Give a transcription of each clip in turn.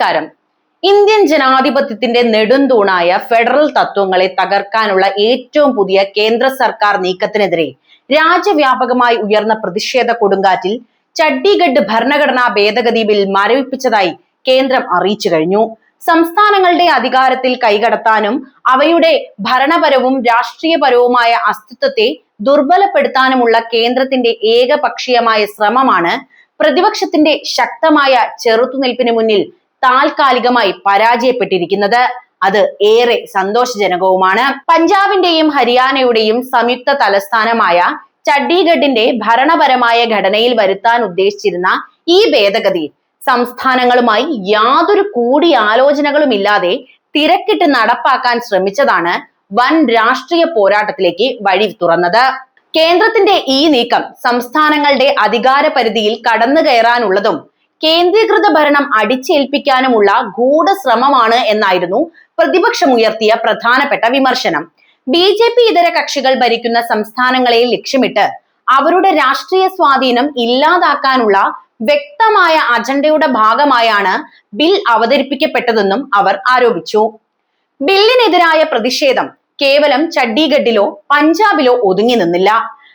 നമസ്കാരം. ഇന്ത്യൻ ജനാധിപത്യത്തിന്റെ നെടുന്തൂണായ ഫെഡറൽ തത്വങ്ങളെ തകർക്കാനുള്ള ഏറ്റവും പുതിയ കേന്ദ്ര സർക്കാർ നീക്കത്തിനെതിരെ രാജ്യവ്യാപകമായി ഉയർന്ന പ്രതിഷേധ കൊടുങ്കാറ്റിൽ ചണ്ഡീഗഡ് ഭരണഘടനാ ഭേദഗതി ബിൽ മരവിപ്പിച്ചതായി കേന്ദ്രം അറിയിച്ചു കഴിഞ്ഞു. സംസ്ഥാനങ്ങളുടെ അധികാരത്തിൽ കൈകടത്താനും അവയുടെ ഭരണപരവും രാഷ്ട്രീയപരവുമായ അസ്തിത്വത്തെ ദുർബലപ്പെടുത്താനുമുള്ള കേന്ദ്രത്തിന്റെ ഏകപക്ഷീയമായ ശ്രമമാണ് പ്രതിപക്ഷത്തിന്റെ ശക്തമായ ചെറുത്തുനിൽപ്പിന് മുന്നിൽ താൽക്കാലികമായി പരാജയപ്പെട്ടിരിക്കുന്നത്. അത് ഏറെ സന്തോഷജനകവുമാണ്. പഞ്ചാബിന്റെയും ഹരിയാനയുടെയും സംയുക്ത തലസ്ഥാനമായ ചണ്ഡീഗഡിന്റെ ഭരണപരമായ ഘടനയിൽ വരുത്താൻ ഉദ്ദേശിച്ചിരുന്ന ഈ ഭേദഗതി സംസ്ഥാനങ്ങളുമായി യാതൊരു കൂടിയാലോചനകളും ഇല്ലാതെ തിരക്കിട്ട് നടപ്പാക്കാൻ ശ്രമിച്ചതാണ് വൻ രാഷ്ട്രീയ പോരാട്ടത്തിലേക്ക് വഴി തുറന്നത്. കേന്ദ്രത്തിന്റെ ഈ നീക്കം സംസ്ഥാനങ്ങളുടെ അധികാര പരിധിയിൽ കടന്നു കയറാനുള്ളതും കേന്ദ്രീകൃത ഭരണം അടിച്ചേൽപ്പിക്കാനുമുള്ള ഗൂഢശ്രമമാണ് എന്നായിരുന്നു പ്രതിപക്ഷമുയർത്തിയ പ്രധാനപ്പെട്ട വിമർശനം. ബി ജെ പി ഇതര കക്ഷികൾ ഭരിക്കുന്ന സംസ്ഥാനങ്ങളെ ലക്ഷ്യമിട്ട് അവരുടെ രാഷ്ട്രീയ സ്വാധീനം ഇല്ലാതാക്കാനുള്ള വ്യക്തമായ അജണ്ടയുടെ ഭാഗമായാണ് ബിൽ അവതരിപ്പിക്കപ്പെട്ടതെന്നും അവർ ആരോപിച്ചു. ബില്ലിനെതിരായ പ്രതിഷേധം കേവലം ചണ്ഡീഗഡിലോ പഞ്ചാബിലോ ഒതുങ്ങി നിന്നില്ല.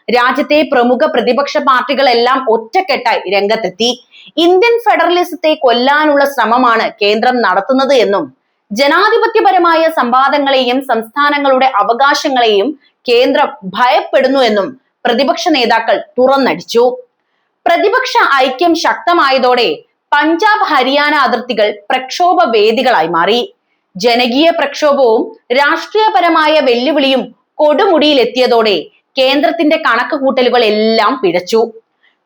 രാജ്യത്തെ പ്രമുഖ പ്രതിപക്ഷ പാർട്ടികളെല്ലാം ഒറ്റക്കെട്ടായി രംഗത്തെത്തി. ഇന്ത്യൻ ഫെഡറലിസത്തെ കൊല്ലാനുള്ള ശ്രമമാണ് കേന്ദ്രം നടത്തുന്നത് എന്നും ജനാധിപത്യപരമായ സംവാദങ്ങളെയും സംസ്ഥാനങ്ങളുടെ അവകാശങ്ങളെയും കേന്ദ്രം ഭയപ്പെടുന്നു എന്നും പ്രതിപക്ഷ നേതാക്കൾ തുറന്നടിച്ചു. പ്രതിപക്ഷ ഐക്യം ശക്തമായതോടെ പഞ്ചാബ് ഹരിയാന അതിർത്തികൾ പ്രക്ഷോഭ വേദികളായി മാറി. ജനകീയ പ്രക്ഷോഭവും രാഷ്ട്രീയപരമായ വെല്ലുവിളിയും കൊടുമുടിയിലെത്തിയതോടെ കേന്ദ്രത്തിന്റെ കണക്ക് കൂട്ടലുകൾ എല്ലാം പിഴച്ചു.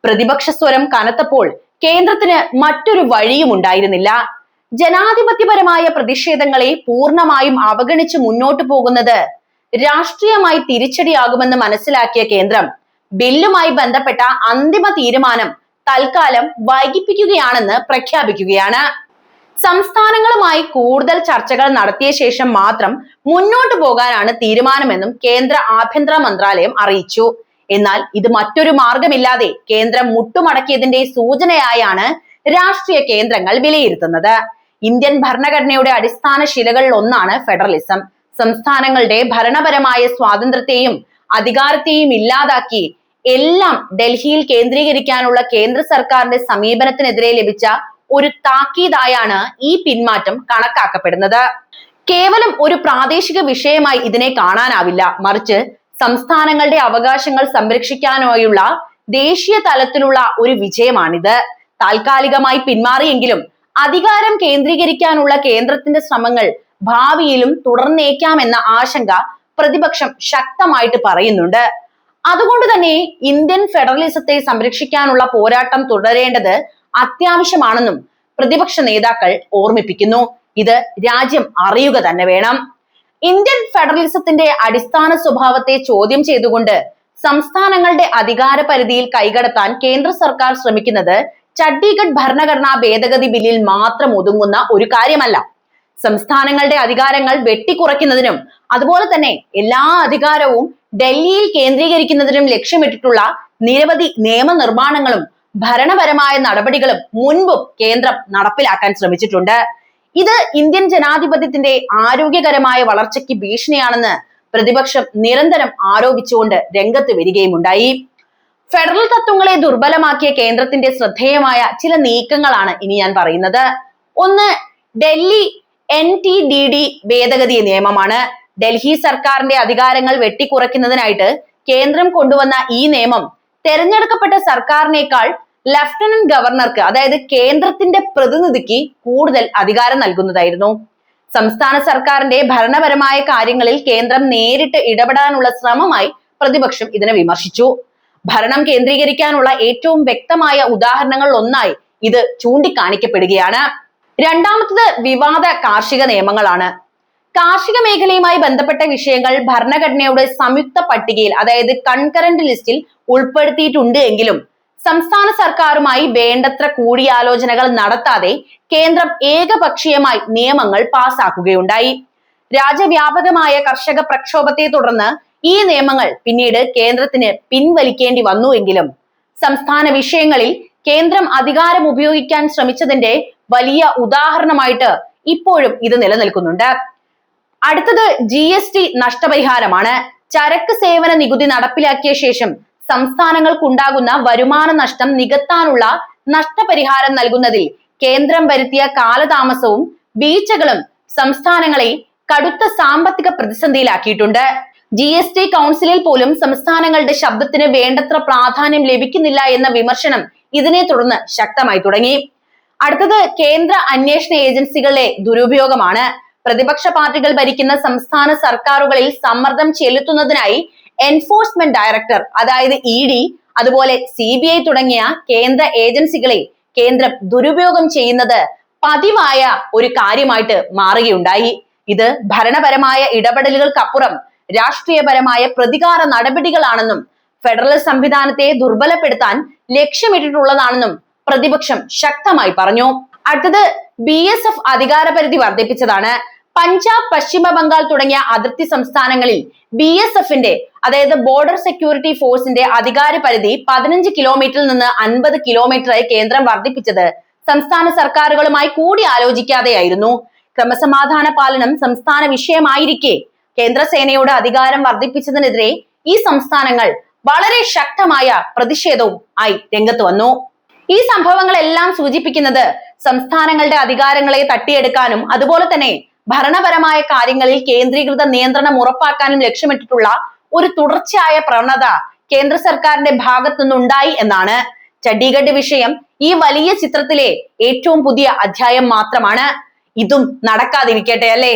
പ്രതിപക്ഷ സ്വരം കനത്തപ്പോൾ കേന്ദ്രത്തിന് മറ്റൊരു വഴിയും ഉണ്ടായിരുന്നില്ല. ജനാധിപത്യപരമായ പ്രതിഷേധങ്ങളെ പൂർണമായും അവഗണിച്ച് മുന്നോട്ടു പോകുന്നത് രാഷ്ട്രീയമായി തിരിച്ചടിയാകുമെന്ന് മനസ്സിലാക്കിയ കേന്ദ്രം ബില്ലുമായി ബന്ധപ്പെട്ട അന്തിമ തീരുമാനം തൽക്കാലം വൈകിപ്പിക്കുകയാണെന്ന് പ്രഖ്യാപിക്കുകയാണ്. സംസ്ഥാനങ്ങളുമായി കൂടുതൽ ചർച്ചകൾ നടത്തിയ ശേഷം മാത്രം മുന്നോട്ടു പോകാനാണ് തീരുമാനമെന്നും കേന്ദ്ര ആഭ്യന്തര മന്ത്രാലയം അറിയിച്ചു. എന്നാൽ ഇത് മറ്റൊരു മാർഗമില്ലാതെ കേന്ദ്രം മുട്ടുമടക്കിയതിന്റെ സൂചനയായാണ് രാഷ്ട്രീയ കേന്ദ്രങ്ങൾ വിലയിരുത്തുന്നത്. ഇന്ത്യൻ ഭരണഘടനയുടെ അടിസ്ഥാന ശിലകളിൽ ഒന്നാണ് ഫെഡറലിസം. സംസ്ഥാനങ്ങളുടെ ഭരണപരമായ സ്വാതന്ത്ര്യത്തെയും അധികാരത്തെയും ഇല്ലാതാക്കി എല്ലാം ഡൽഹിയിൽ കേന്ദ്രീകരിക്കാനുള്ള കേന്ദ്ര സർക്കാരിന്റെ സമീപനത്തിനെതിരെ ലഭിച്ച ഒരു താക്കീതായാണ് ഈ പിന്മാറ്റം കണക്കാക്കപ്പെടുന്നത്. കേവലം ഒരു പ്രാദേശിക വിഷയമായി ഇതിനെ കാണാനാവില്ല. മറിച്ച് സംസ്ഥാനങ്ങളുടെ അവകാശങ്ങൾ സംരക്ഷിക്കാനായുള്ള ദേശീയ തലത്തിലുള്ള ഒരു വിജയമാണിത്. താൽക്കാലികമായി പിന്മാറിയെങ്കിലും അധികാരം കേന്ദ്രീകരിക്കാനുള്ള കേന്ദ്രത്തിന്റെ ശ്രമങ്ങൾ ഭാവിയിലും തുടർന്നേക്കാമെന്ന ആശങ്ക പ്രതിപക്ഷം ശക്തമായിട്ട് പറയുന്നുണ്ട്. അതുകൊണ്ട് തന്നെ ഇന്ത്യൻ ഫെഡറലിസത്തെ സംരക്ഷിക്കാനുള്ള പോരാട്ടം തുടരേണ്ടത് അത്യാവശ്യമാണെന്നും പ്രതിപക്ഷ നേതാക്കൾ ഓർമ്മിപ്പിക്കുന്നു. ഇത് രാജ്യം അറിയുക തന്നെ വേണം. ഇന്ത്യൻ ഫെഡറലിസത്തിന്റെ അടിസ്ഥാന സ്വഭാവത്തെ ചോദ്യം ചെയ്തുകൊണ്ട് സംസ്ഥാനങ്ങളുടെ അധികാര പരിധിയിൽ കൈകടത്താൻ കേന്ദ്ര സർക്കാർ ശ്രമിക്കുന്നത് ചണ്ഡീഗഡ് ഭരണഘടനാ ഭേദഗതി ബില്ലിൽ മാത്രം ഒതുങ്ങുന്ന ഒരു കാര്യമല്ല. സംസ്ഥാനങ്ങളുടെ അധികാരങ്ങൾ വെട്ടിക്കുറയ്ക്കുന്നതിനും അതുപോലെ തന്നെ എല്ലാ അധികാരവും ഡൽഹിയിൽ കേന്ദ്രീകരിക്കുന്നതിനും ലക്ഷ്യമിട്ടിട്ടുള്ള നിരവധി നിയമനിർമ്മാണങ്ങളും ഭരണപരമായ നടപടികളും മുൻപും കേന്ദ്രം നടപ്പിലാക്കാൻ ശ്രമിച്ചിട്ടുണ്ട്. ഇത് ഇന്ത്യൻ ജനാധിപത്യത്തിന്റെ ആരോഗ്യകരമായ വളർച്ചയ്ക്ക് ഭീഷണിയാണെന്ന് പ്രതിപക്ഷം നിരന്തരം ആരോപിച്ചുകൊണ്ട് രംഗത്ത് വരികയുമുണ്ടായി. ഫെഡറൽ തത്വങ്ങളെ ദുർബലമാക്കിയ കേന്ദ്രത്തിന്റെ ശ്രദ്ധേയമായ ചില നീക്കങ്ങളാണ് ഇനി ഞാൻ പറയുന്നത്. ഒന്ന് Delhi N T D D ഭേദഗതി നിയമമാണ്. ഡൽഹി സർക്കാരിന്റെ അധികാരങ്ങൾ വെട്ടിക്കുറയ്ക്കുന്നതിനായിട്ട് കേന്ദ്രം കൊണ്ടുവന്ന ഈ നിയമം തെരഞ്ഞെടുക്കപ്പെട്ട സർക്കാരിനേക്കാൾ ലഫ്റ്റനന്റ് ഗവർണർക്ക് അതായത് കേന്ദ്രത്തിന്റെ പ്രതിനിധിക്ക് കൂടുതൽ അധികാരം നൽകുന്നതായിരുന്നു. സംസ്ഥാന സർക്കാരിന്റെ ഭരണപരമായ കാര്യങ്ങളിൽ കേന്ദ്രം നേരിട്ട് ഇടപെടാനുള്ള ശ്രമമായി പ്രതിപക്ഷം ഇതിനെ വിമർശിച്ചു. ഭരണം കേന്ദ്രീകരിക്കാനുള്ള ഏറ്റവും വ്യക്തമായ ഉദാഹരണങ്ങളിൽ ഒന്നായി ഇത് ചൂണ്ടിക്കാണിക്കപ്പെടുകയാണ്. രണ്ടാമത്തത് വിവാദ കാർഷിക നിയമങ്ങളാണ്. കാർഷിക മേഖലയുമായി ബന്ധപ്പെട്ട വിഷയങ്ങൾ ഭരണഘടനയുടെ സംയുക്ത പട്ടികയിൽ അതായത് കൺകറന്റ് ലിസ്റ്റിൽ ഉൾപ്പെടുത്തിയിട്ടുണ്ട് എങ്കിലും സംസ്ഥാന സർക്കാരുമായി വേണ്ടത്ര കൂടിയാലോചനകൾ നടത്താതെ കേന്ദ്രം ഏകപക്ഷീയമായി നിയമങ്ങൾ പാസാക്കുകയുണ്ടായി. രാജ്യവ്യാപകമായ കർഷക പ്രക്ഷോഭത്തെ തുടർന്ന് ഈ നിയമങ്ങൾ പിന്നീട് കേന്ദ്രത്തിന് പിൻവലിക്കേണ്ടി വന്നുവെങ്കിലും സംസ്ഥാന വിഷയങ്ങളിൽ കേന്ദ്രം അധികാരം ഉപയോഗിക്കാൻ ശ്രമിച്ചതിന്റെ വലിയ ഉദാഹരണമായിട്ട് ഇപ്പോഴും ഇത് നിലനിൽക്കുന്നുണ്ട്. അടുത്തത് ജി എസ് ടി നഷ്ടപരിഹാരമാണ്. ചരക്ക് സേവന നികുതി നടപ്പിലാക്കിയ ശേഷം സംസ്ഥാനങ്ങൾക്കുണ്ടാകുന്ന വരുമാന നഷ്ടം നികത്താനുള്ള നഷ്ടപരിഹാരം നൽകുന്നതിൽ കേന്ദ്രം വരുത്തിയ കാലതാമസവും വീഴ്ചകളും സംസ്ഥാനങ്ങളെ കടുത്ത സാമ്പത്തിക പ്രതിസന്ധിയിലാക്കിയിട്ടുണ്ട്. ജി എസ് ടി കൗൺസിലിൽ പോലും സംസ്ഥാനങ്ങളുടെ ശബ്ദത്തിന് വേണ്ടത്ര പ്രാധാന്യം ലഭിക്കുന്നില്ല എന്ന വിമർശനം ഇതിനെ തുടർന്ന് ശക്തമായി തുടങ്ങി. അടുത്തത് കേന്ദ്ര അന്വേഷണ ഏജൻസികളിലെ ദുരുപയോഗമാണ്. പ്രതിപക്ഷ പാർട്ടികൾ ഭരിക്കുന്ന സംസ്ഥാന സർക്കാരുകളിൽ സമ്മർദ്ദം ചെലുത്തുന്നതിനായി എൻഫോഴ്സ്മെന്റ് ഡയറക്ടർ അതായത് ഇ ഡി അതുപോലെ സി ബി ഐ തുടങ്ങിയ കേന്ദ്ര ഏജൻസികളെ കേന്ദ്രം ദുരുപയോഗം ചെയ്യുന്നത് പതിവായ ഒരു കാര്യമായിട്ട് മാറുകയുണ്ടായി. ഇത് ഭരണപരമായ ഇടപെടലുകൾക്കപ്പുറം രാഷ്ട്രീയപരമായ പ്രതികാര നടപടികളാണെന്നും ഫെഡറൽ സംവിധാനത്തെ ദുർബലപ്പെടുത്താൻ ലക്ഷ്യമിട്ടിട്ടുള്ളതാണെന്നും പ്രതിപക്ഷം ശക്തമായി പറഞ്ഞു. അടുത്തത് ബി എസ് എഫ് അധികാരപരിധി വർദ്ധിപ്പിച്ചതാണ്. പഞ്ചാബ് പശ്ചിമ ബംഗാൾ തുടങ്ങിയ അതിർത്തി സംസ്ഥാനങ്ങളിൽ ബി എസ് എഫിന്റെ അതായത് ബോർഡർ സെക്യൂരിറ്റി ഫോഴ്സിന്റെ അധികാര പരിധി പതിനഞ്ച് കിലോമീറ്ററിൽ നിന്ന് അൻപത് കിലോമീറ്ററായി കേന്ദ്രം വർദ്ധിപ്പിച്ചത് സംസ്ഥാന സർക്കാരുകളുമായി കൂടി ആലോചിക്കാതെയായിരുന്നു. ക്രമസമാധാന പാലനം സംസ്ഥാന വിഷയമായിരിക്കെ. കേന്ദ്ര സേനയുടെ അധികാരം വർദ്ധിപ്പിച്ചതിനെതിരെ ഈ സംസ്ഥാനങ്ങൾ വളരെ ശക്തമായ പ്രതിഷേധവും ആയി രംഗത്ത് വന്നു. ഈ സംഭവങ്ങളെല്ലാം സൂചിപ്പിക്കുന്നത് സംസ്ഥാനങ്ങളുടെ അധികാരങ്ങളെ തട്ടിയെടുക്കാനും അതുപോലെ തന്നെ ഭരണപരമായ കാര്യങ്ങളിൽ കേന്ദ്രീകൃത നിയന്ത്രണം ഉറപ്പാക്കാനും ലക്ഷ്യമിട്ടിട്ടുള്ള ഒരു തുടർച്ചയായ പ്രവണത കേന്ദ്ര സർക്കാരിന്റെ ഭാഗത്തു നിന്നുണ്ടായി എന്നാണ് ചണ്ഡീഗഡ് വിഷയം ഈ വലിയ ചിത്രത്തിലെ ഏറ്റവും പുതിയ അധ്യായം മാത്രമാണ്. ഇതും നടക്കാതിരിക്കട്ടെ അല്ലേ?